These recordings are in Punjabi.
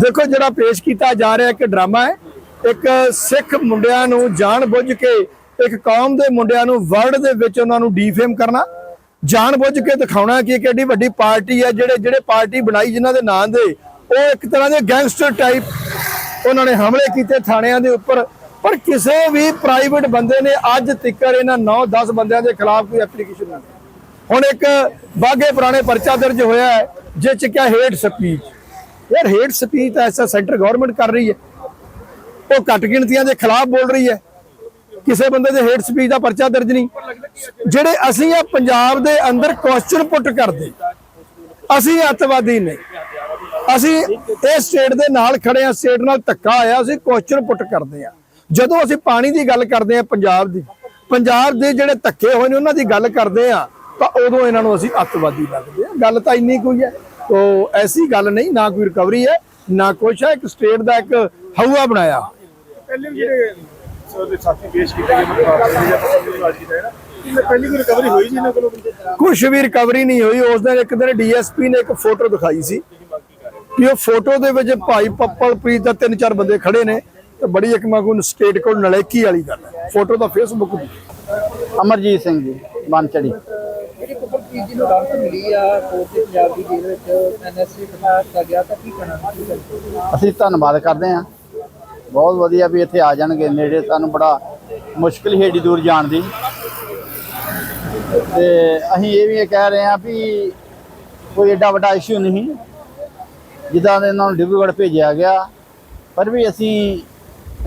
ਦੇਖੋ ਜਿਹੜਾ ਪੇਸ਼ ਕੀਤਾ ਜਾ ਰਿਹਾ ਇੱਕ ਡਰਾਮਾ ਹੈ, ਇੱਕ ਸਿੱਖ ਮੁੰਡਿਆਂ ਨੂੰ ਜਾਣ-ਬੁੱਝ ਕੇ, ਇੱਕ ਕੌਮ ਦੇ ਮੁੰਡਿਆਂ ਨੂੰ ਵਰਲਡ ਦੇ ਵਿੱਚ ਉਹਨਾਂ ਨੂੰ ਡੀਫੇਮ ਕਰਨਾ ਜਾਣ-ਬੁੱਝ ਕੇ ਦਿਖਾਉਣਾ ਕਿ ਇੱਕ ਵੱਡੀ ਪਾਰਟੀ ਹੈ, ਜਿਹੜੇ ਜਿਹੜੇ ਪਾਰਟੀ ਬਣਾਈ ਜਿਨ੍ਹਾਂ ਦੇ ਨਾਂ ਦੇ, ਉਹ ਇੱਕ ਤਰ੍ਹਾਂ ਦੇ ਗੈਂਗਸਟਰ ਟਾਈਪ ਉਹਨਾਂ ਨੇ ਹਮਲੇ ਕੀਤੇ ਥਾਣਿਆਂ ਦੇ ਉੱਪਰ। ਪਰ ਕਿਸੇ ਵੀ ਪ੍ਰਾਈਵੇਟ ਬੰਦੇ ਨੇ ਅੱਜ ਤੱਕਰ ਇਹਨਾਂ 9-10 ਬੰਦਿਆਂ ਦੇ ਖਿਲਾਫ ਕੋਈ ਐਪਲੀਕੇਸ਼ਨ ਨਹੀਂ ਹੁਣ ਇੱਕ ਬਾਗੇ ਪੁਰਾਣੇ ਪਰਚਾ ਦਰਜ ਹੋਇਆ ਹੈ, ਜਿਸ ਚ ਕਿਹਾ ਹੇਟ ਸਪੀਚ। ਯਾਰ ਹੇਟ ਸਪੀਚ ਤਾਂ ਐਸਾ ਸੈਂਟਰ ਗਵਰਨਮੈਂਟ ਕਰ ਰਹੀ ਹੈ। ਉਹ ਘੱਟ ਗਿਣਤੀਆਂ ਦੇ ਖਿਲਾਫ ਬੋਲ ਰਹੀ ਹੈ। ਕਿਸੇ ਬੰਦੇ ਦੇ ਹੇਟ ਸਪੀਚ ਦਾ ਪਰਚਾ ਦਰਜ ਨਹੀਂ। ਜਿਹੜੇ ਅਸੀਂ ਆ ਪੰਜਾਬ ਦੇ ਅੰਦਰ ਕੁਐਸਚਨ ਪੁੱਟ ਕਰਦੇ, ਅਸੀਂ ਅੱਤਵਾਦੀ ਨਹੀਂ। ਅਸੀਂ ਇਸ ਸਟੇਟ ਦੇ ਨਾਲ ਖੜੇ ਆ ਸਟੇਟ ਨਾਲ ਧੱਕਾ ਆਇਆ, ਅਸੀਂ ਕੁਐਸਚਨ ਪੁੱਟ ਕਰਦੇ ਆ ਜਦੋਂ ਅਸੀਂ ਪਾਣੀ ਦੀ ਗੱਲ ਕਰਦੇ ਆ ਪੰਜਾਬ ਦੀ, ਪੰਜਾਬ ਦੇ ਜਿਹੜੇ ਧੱਕੇ ਹੋਏ ਨੇ, ਉਹਨਾਂ ਦੀ ਗੱਲ ਕਰਦੇ ਆ ਤਾਂ ਉਦੋਂ ਇਹਨਾਂ ਨੂੰ ਅਸੀਂ ਅੱਤਵਾਦੀ ਲੱਗਦੇ ਆ ਗੱਲ ਤਾਂ ਇੰਨੀ ਕੋਈ ਹੈ। ਤੋ ਐਸੀ ਗੱਲ ਨਹੀਂ ਨਾ ਕੋਈ ਰਿਕਵਰੀ ਹੈ ਨਾ ਕੁਛ ਹੈ ਇੱਕ ਸਟੇਟ ਦਾ ਇੱਕ ਹਊਆ ਬਣਾਇਆ। ਪਹਿਲੇ ਵੀ ਜਿਹੜੇ ਸਾਥੀ ਪੇਸ਼ ਕੀਤੇ ਗਏ ਦੇ ਦੀ ਪਹਿਲੀ ਕੋਈ ਰਿਕਵਰੀ ਹੋਈ ਜੀ ਇਹਨਾਂ ਕੋਲੋਂ? ਕੁਛ ਵੀ ਰਿਕਵਰੀ ਨਹੀਂ ਹੋਈ ਉਸ ਦਿਨ ਇੱਕ ਦਿਨ ਡੀਐਸਪੀ ਨੇ ਇੱਕ ਫੋਟੋ ਦਿਖਾਈ ਸੀ। ਕਿ ਉਹ ਫੋਟੋ ਦੇ ਵਿੱਚ ਭਾਈ ਪੱਪਲ ਪ੍ਰੀਤ ਦਾ ਤਿੰਨ ਚਾਰ ਬੰਦੇ ਖੜੇ ਨੇ ਤੇ ਬੜੀ ਇੱਕ ਮੈਂ ਕੋਈ ਸਟੇਟ ਕੋਲ ਨਲੇਕੀ ਵਾਲੀ ਗੱਲ ਹੈ। ਫੋਟੋ ਤਾਂ ਫੇਸਬੁੱਕ ਦੀ ਅਮਰਜੀਤ ਸਿੰਘ ਜੀ ਬੰਚੜੀ ਜਿਹੜੀ ਕੁਪਰਪ੍ਰੀਤ ਜੀ ਮਿਲੀ ਆ ਕੋਰਟ ਦੇ ਪੰਜਾਬ ਦੀ ਜੇਲ੍ਹ ਵਿੱਚ ਐਨਐਸਏ ਬਣਾ ਦਿੱਤਾ ਗਿਆ ਤਾਂ ਕੀ ਕਹਿਣਾ ਅਸੀਂ ਧੰਨਵਾਦ ਕਰਦੇ ਹਾਂ। ਬਹੁਤ ਵਧੀਆ ਵੀ ਇੱਥੇ ਆ ਜਾਣਗੇ। ਨੇੜੇ ਸਾਨੂੰ ਬੜਾ ਮੁਸ਼ਕਿਲ ਹੀ ਏਡੀ ਦੂਰ ਜਾਣ ਦੀ। ਤੇ ਅਸੀਂ ਇਹ ਵੀ ਕਹਿ ਰਹੇ ਹਾਂ ਵੀ ਕੋਈ ਏਡਾ ਵੱਡਾ ਇਸ਼ੂ ਨਹੀਂ, ਜਿੱਦਾਂ ਦੇ ਇਹਨਾਂ ਨੂੰ ਡਿਬਰੂਗੜ੍ਹ ਭੇਜਿਆ ਗਿਆ। ਪਰ ਵੀ ਅਸੀਂ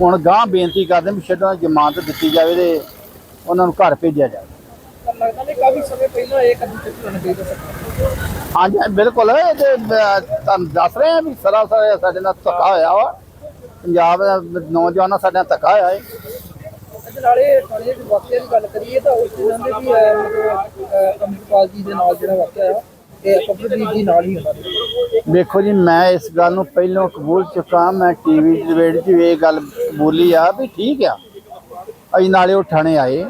ਹੁਣ ਗਾਂ ਬੇਨਤੀ ਕਰਦੇ ਹਾਂ ਵੀ ਛੱਡਾਂ, ਜ਼ਮਾਨਤ ਦਿੱਤੀ ਜਾਵੇ ਤੇ ਉਹਨਾਂ ਨੂੰ ਘਰ ਭੇਜਿਆ ਜਾਵੇ। ਲੱਗਦਾ ਨਹੀਂ ਕਾਫੀ ਸਮੇਂ ਪਹਿਲਾਂ ਇਹ ਕਦਮ ਚੁੱਕਣਾ ਚਾਹੀਦਾ ਸੀ। ਹਾਂਜੀ ਹਾਂਜੀ, ਬਿਲਕੁਲ। ਇਹ ਤੇ ਤੁਹਾਨੂੰ ਦੱਸ ਰਹੇ ਹਾਂ ਵੀ ਸਰਾਸਰ ਸਾਡੇ ਨਾਲ ਧੱਕਾ ਹੋਇਆ ਵਾ। ਪੰਜਾਬ ਦੇ ਨੌਜਵਾਨਾਂ ਸਾਡੇ ਨਾਲ ਧੱਕਾ ਹੋਇਆ ਹੈ ਅੱਜ ਨਾਲੇ ਥਾਣੇ ਦੇ ਵਾਕਿਆ ਦੀ ਗੱਲ ਕਰੀਏ ਤਾਂ ਉਸ ਦਿਨ ਦੇ ਵੀ ਅਹ, ਮਤਲਬ ਅਹ, ਅੰਮ੍ਰਿਤਪਾਲ ਜੀ ਦੇ ਨਾਲ ਜਿਹੜਾ ਵਾਕਿਆ ਆ ਇਹ ਕੁਪਰਪ੍ਰੀਤ ਜੀ ਨਾਲ ਹੀ ਹੁੰਦਾ ਦੇਖੋ ਜੀ ਮੈਂ ਇਸ ਗੱਲ ਨੂੰ ਪਹਿਲਾਂ ਕਬੂਲ ਚੁੱਕਾ ਮੈਂ ਟੀਵੀ ਡਿਬੇਟ 'ਚ ਇਹ ਗੱਲ ਬੋਲੀ ਆ ਵੀ ਠੀਕ ਆ। ਅਸੀਂ ਨਾਲੇ ਉਹ ਥਾਣੇ ਆਏ।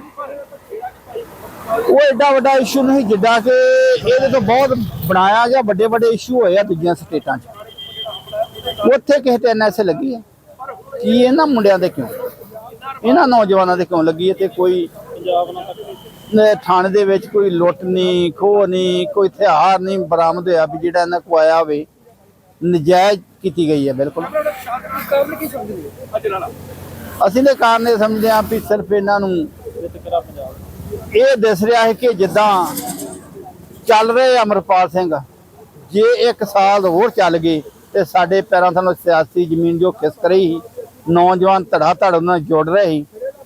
ਉਹ ਐਡਾ ਵੱਡਾ ਇਸ਼ੂ ਨਹੀਂ, ਜਿੱਦਾਂ ਕਿ ਇਹਦੇ ਤੋਂ ਬਹੁਤ ਬਣਾਇਆ ਜਾਂ ਵੱਡੇ ਵੱਡੇ ਇਸ਼ੂ ਹੋਏ ਆ ਦੂਜੀਆਂ ਸਟੇਟਾਂ 'ਚ। ਉੱਥੇ ਕਿਸੇ ਤੇ ਐਨਐਸਏ ਲੱਗੀ ਹੈ ਕੀ ਇਹਨਾਂ ਮੁੰਡਿਆਂ ਦੇ ਕਿਉਂ? ਇਹਨਾਂ ਨੌਜਵਾਨਾਂ ਦੇ ਕਿਉਂ ਲੱਗੀ ਹੈ ਤੇ ਕੋਈ ਥਾਣੇ ਦੇ ਵਿੱਚ ਕੋਈ ਲੁੱਟ ਨਹੀਂ ਖੋਹ ਨਹੀਂ ਕੋਈ ਹਥਿਆਰ ਨਹੀਂ ਬਰਾਮਦ ਹੋਇਆ ਵੀ ਜਿਹੜਾ ਇਹਨਾਂ ਕੋ ਆਇਆ ਹੋਵੇ, ਨਜਾਇਜ਼ ਕੀਤੀ ਗਈ ਹੈ ਬਿਲਕੁਲ। ਅਸੀਂ ਦੇ ਕਾਰਨ ਇਹ ਸਮਝਦੇ ਹਾਂ ਵੀ ਸਿਰਫ ਇਹਨਾਂ ਨੂੰ ਇਹ ਦਿਸ ਰਿਹਾ ਹੈ ਕਿ ਜਿੱਦਾਂ ਚੱਲ ਰਹੇ ਅਮਰਪਾਲ ਸਿੰਘ। ਜੇ ਇੱਕ ਸਾਲ ਹੋਰ ਚੱਲ ਗਏ ਤੇ ਸਾਡੇ ਪੈਰਾਂ ਥੱਲੋਂ ਸਿਆਸੀ ਜ਼ਮੀਨ ਜੋ ਖਿਸਕ ਰਹੀ ਸੀ, ਨੌਜਵਾਨ ਧੜਾ ਧੜ ਉਹਨਾਂ ਨਾਲ ਜੁੜ ਰਹੇ ਸੀ।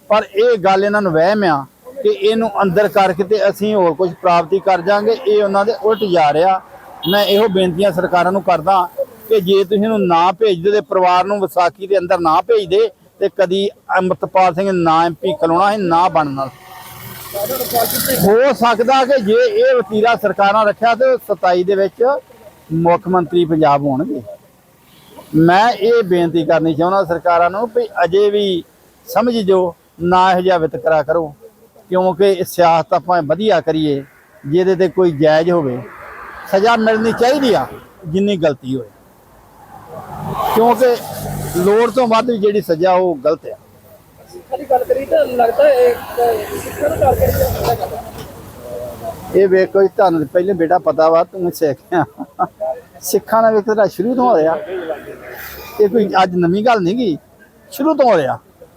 ਪਰ ਇਹ ਗੱਲ ਇਹਨਾਂ ਨੂੰ ਵਹਿਮ ਆ ਕਿ ਇਹਨੂੰ ਅੰਦਰ ਕਰਕੇ ਤੇ ਅਸੀਂ ਹੋਰ ਕੁਝ ਪ੍ਰਾਪਤੀ ਕਰ ਜਾਾਂਗੇ ਇਹ ਉਹਨਾਂ ਦੇ ਉਲਟ ਜਾ ਰਿਹਾ। ਮੈਂ ਇਹੋ ਬੇਨਤੀਆਂ ਸਰਕਾਰਾਂ ਨੂੰ ਕਰਦਾ ਕਿ ਜੇ ਤੁਸੀਂ ਇਹਨੂੰ ਨਾ ਭੇਜਦੇ ਤੇ ਪਰਿਵਾਰ ਨੂੰ ਵਿਸਾਖੀ ਦੇ ਅੰਦਰ ਨਾ ਭੇਜਦੇ ਤੇ ਕਦੀ ਅੰਮ੍ਰਿਤਪਾਲ ਸਿੰਘ ਨਾ ਐਮਪੀ ਖਲੋਣਾ ਹੈ ਨਾ ਬਣਨਾ ਹੋ ਸਕਦਾ ਕਿ ਜੇ ਇਹ ਵਤੀਰਾ ਸਰਕਾਰਾਂ ਰੱਖਿਆ ਤੇ 27 ਦੇ ਵਿੱਚ ਮੁੱਖ ਮੰਤਰੀ ਪੰਜਾਬ ਹੋਣਗੇ। ਮੈਂ ਇਹ ਬੇਨਤੀ ਕਰਨੀ ਚਾਹੁੰਦਾ ਸਰਕਾਰਾਂ ਨੂੰ ਵੀ ਅਜੇ ਵੀ ਸਮਝ ਜੋ, ਨਾ ਇਹੋ ਜਿਹਾ ਵਿਤਕਰਾ ਕਰੋ। ਕਿਉਂਕਿ ਸਿਆਸਤ ਆਪਾਂ ਵਧੀਆ ਕਰੀਏ, ਜਿਹਦੇ ਤੇ ਕੋਈ ਜਾਇਜ਼ ਹੋਵੇ, ਸਜ਼ਾ ਮਿਲਣੀ ਚਾਹੀਦੀ ਆ, ਜਿੰਨੀ ਗਲਤੀ ਹੋਏ। ਕਿਉਂਕਿ ਲੋੜ ਤੋਂ ਵੱਧ ਜਿਹੜੀ ਸਜ਼ਾ ਉਹ ਗਲਤ ਆ। ਦੀ ਗੱਲ ਕਰੀਏ ਤਾਂ ਲੱਗਦਾ ਇਹ ਇੱਕ ਕਰਕੇ ਇਹ ਵੇਖੋ ਜੀ, ਤੁਹਾਨੂੰ ਪਹਿਲੇ ਬੇਟਾ ਪਤਾ ਵਾ, ਤੂੰ ਸਿੱਖਿਆ ਸਿੱਖਾਂ ਦਾ ਵਿਤਕਰਾ ਸ਼ੁਰੂ ਤੋਂ ਹੋ ਰਿਹਾ ਇਹ ਕੋਈ ਅੱਜ ਨਵੀਂ ਗੱਲ ਨਹੀਂ ਗਈ ਸ਼ੁਰੂ ਤੋਂ ਹੋ ਰਿਹਾ